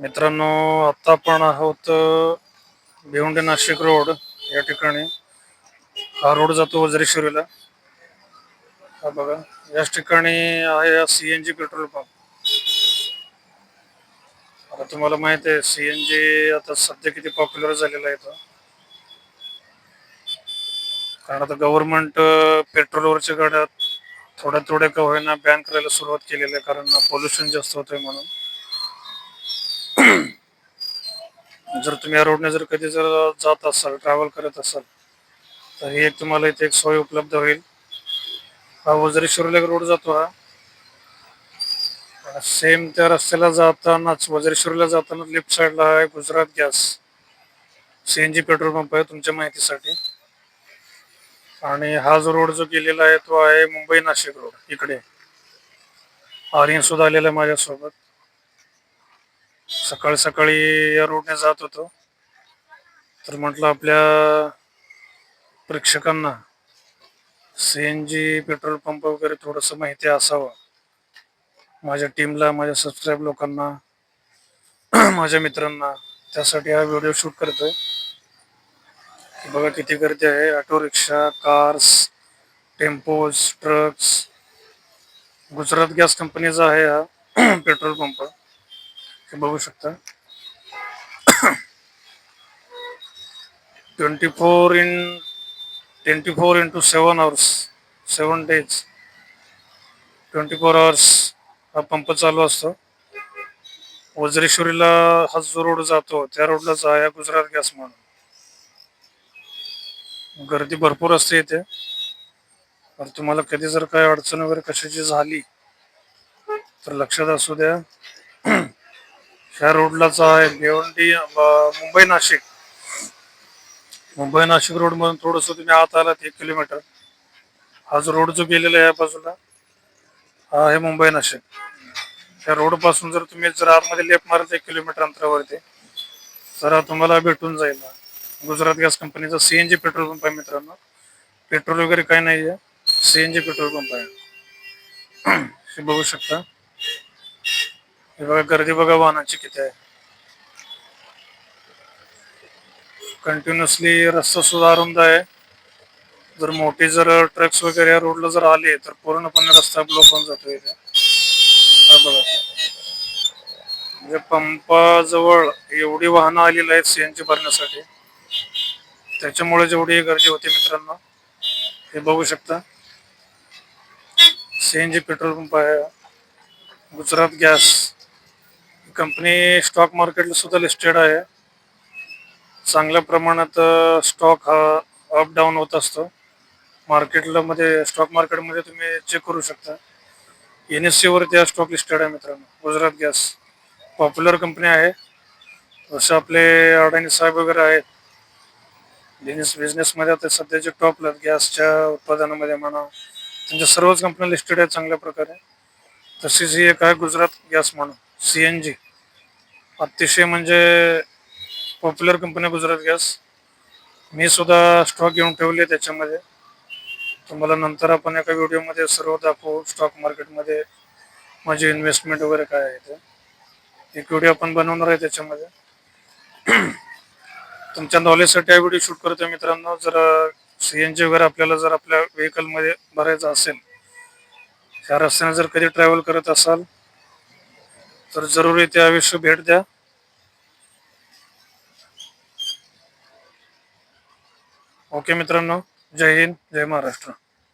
मित्रांनो आता आपण आहोत भिवंडी नाशिक रोड या ठिकाणी. हा रोड जातो वज्रेश्वरीला. हा बघा याच ठिकाणी आहे C N G petrol pump आता तुम्हाला माहीत आहे सी एन जी आता सध्या किती पॉप्युलर झालेला आहे तो. कारण आता गव्हर्नमेंट पेट्रोलवरच्या गाड्या थोड्या थोड्या का होईना बॅन करायला सुरुवात केलेली आहे कारण पोल्युशन जास्त होतंय म्हणून. जर तुम्ही या रोडने जर कधी जर जात असाल ट्रॅव्हल करत असाल तर ही एक तुम्हाला इथे एक सोय उपलब्ध होईल. हा वजरी शिरोली रोड जातो हा. सेम त्या रस्त्याला जातानाच वजरी जाताना लेफ्ट साईडला आहे Gujarat gas CNG petrol pump आहे तुमच्या माहितीसाठी. आणि हा जो रोड जो गेलेला आहे तो आहे मुंबई नाशिक रोड इकडे. आर्यन सुद्धा आलेला आहे माझ्यासोबत. सकाळी सकाळी या रोडने जात होतो. तर म्हटलं आपल्या प्रेक्षकांना C N G petrol pump वगैरे थोडंसं माहिती असावं. माझ्या टीमला माझ्या सबस्क्राईब लोकांना माझ्या मित्रांना. त्यासाठी हा व्हिडिओ शूट करतोय. बघा किती गर्दी आहे. Auto rickshaw cars tempos trucks Gujarat gas कंपनीचा आहे हा पेट्रोल पंप हे बघू शकता. Twenty four in twenty four into seven hours seven days twenty four hours हा पंप चालू असतो. वज्रेश्वरीला हा जो रोड जातो त्या रोडलाच आहे गुजरात गॅस म्हणून. गर्दी भरपूर असते इथे. तर तुम्हाला कधी जर काय अडचण वगैरे कशाची झाली तर लक्षात असू द्या. ह्या रोडलाच आहे भिवंडी मुंबई नाशिक. मुंबई नाशिक रोड मधून थोडस तुम्ही आत आलात एक किलोमीटर. हा जो रोड जो गेलेला आहे या बाजूला हा आहे मुंबई नाशिक. त्या रोडपासून जर तुम्ही जर आतमध्ये लेफ्ट मारत एक किलोमीटर अंतरावरती तर तुम्हाला भेटून जाईल. गुजरात गॅस कंपनीचा सीएनजी पेट्रोल पंप आहे मित्रांनो. पेट्रोल वगैरे काही नाही आहे सीएनजी पेट्रोल पंप आहे. बघू शकता. हे बघा गर्दी बघा वाहनांची किती आहे. कंटिन्युअसली रस्ता सुद्धा अरुंद आहे जर मोठी जर ट्रक्स वगैरे या रोडला जर आले तर पूर्णपणे रस्ता ब्लॉक होऊन जातो इथे. बघा. म्हणजे पंपाजवळ एवढी वाहनं आलेली आहेत सीएनजी भरण्यासाठी. त्याच्यामुळे जेवढी गर्दी होती मित्रांनो हे बघू शकता. सीएनजी पेट्रोल पंप आहे. गुजरात गॅस कंपनी स्टॉक मार्केटला सुद्धा लिस्टेड आहे. चांगल्या प्रमाणात स्टॉक हा अप डाऊन होत असतो. मार्केटला मध्ये स्टॉक मार्केटमध्ये तुम्ही चेक करू शकता. एन एस सी वरती हा स्टॉक लिस्टेड आहे मित्रांनो. गुजरात गॅस. पॉप्युलर कंपनी आहे. जसं आपले अडाणी साहेब वगैरे आहेत. बिझनेस बिझनेसमध्ये आता सध्याचे टॉप गॅसच्या उत्पादनामध्ये म्हणा. त्यांच्या सर्वच कंपन्या लिस्टेड आहेत चांगल्या प्रकारे. तशीच ही एक आहे गुजरात गॅस म्हणून. सी एन जी अतिशय म्हणजे पॉप्युलर कंपनी गुजरात गॅस मी सुद्धा स्टॉक घेऊन ठेवले त्याच्यामध्ये. तुम्हाला नंतर आपण एका व्हिडिओमध्ये सर्व दाखवू स्टॉक मार्केटमध्ये माझी इन्व्हेस्टमेंट वगैरे काय आहे ते. एक व्हिडिओ आपण बनवणार आहे त्याच्यामध्ये. तुमच्या नॉलेजसाठी हा व्हिडिओ शूट करतोय मित्रांनो. जर सी एन जी वगैरे आपल्याला जर आपल्या व्हेकलमध्ये भरायचं असेल त्या रस्त्याने जर कधी ट्रॅव्हल करत असाल तर जरूर इथे अवश्य भेट द्या. ओके मित्रांनो जय हिंद जय महाराष्ट्र.